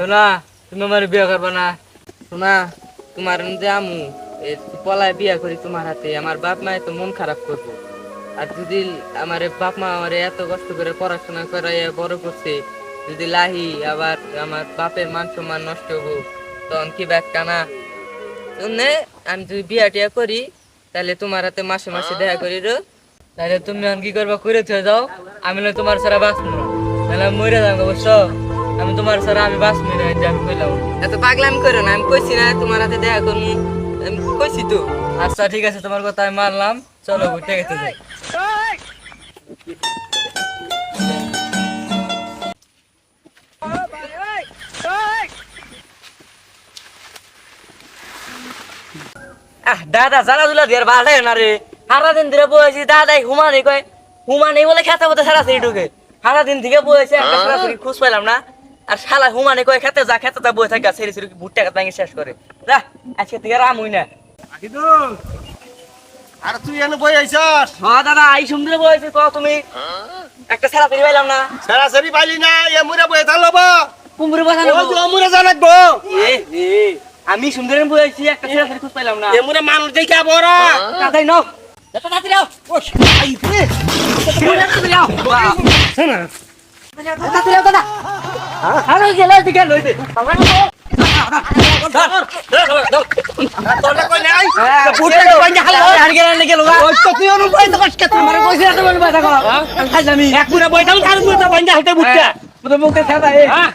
শোনা, তুমি আমার বিয়ে করবে না। শোনা, তোমার যে আমু পলায় বিয়ে করি তোমার হাতে, আমার বাপ মায়ে তো মন খারাপ করব। আর যদি আমার বাপ মা আমার এত কষ্ট করে পড়াশোনা করে বড় করছে, যদি লাহি আবার আমার বাপের মান সম্মান নষ্ট হব, তখন কি ব্যাগ টানা শুনে আমি যদি বিয়া টিয়া করি, তাহলে তোমার হাতে মাসে মাসে দেখা করি রো। তাহলে তুমি কি করবা করে থয়ে যাও। আমি তোমার সারা বাঁচবো না। তাহলে মরে যাব অবশ্য আমি তোমার সারা আমি না যে আমি কইলাম। এত পাগলাম করো না আমি কইছি না তোমার হাতে দেখা করব আমি কইছি তো। আচ্ছা ঠিক আছে তোমার কথা আমি মানলাম। চলো ঠিক আছে যাই। আহ দাদা জানা জুলা দিয়ে ভালো না রে। সারা দিন ধরে বয়েছি দাদাই হুমানি কয় হুমানি বলে খেতে বলতে সারাসরি ঢুকে। সারা দিন থেকে বয়েছে একটা সরাসরি খুঁজ পাইলাম না। আর শালা হুমানি কয় খেতে যা খেতে যা বয়ে থাকে সেরি সেরি ভুট্টা কাটা ভেঙে শেষ করে যা আজকে থেকে রাম হই না আর তুই এনে বই আইছস হ্যাঁ দাদা আই সুন্দর বই বয়েছে ক তুমি একটা সারাসরি পাইলাম না সরাসরি পাইলি না এ মুরে বই থাকল বা কুমড়ো বাসা ওই তো মুরে জানাকবো এ এ আমি সুন্দর বয়েছি একটা সারাসরি খুঁজ পাইলাম না এ মুরে মানুষ দেখে বড় তাড়াতাড়ি নাও তাড়াতাড়ি নাও ও আই রে শোনা তাড়াতাড়ি নাও দাদা আরে গেল দিকে কও খাইলামি এক পুরা বইটা মুখে হ্যাঁ?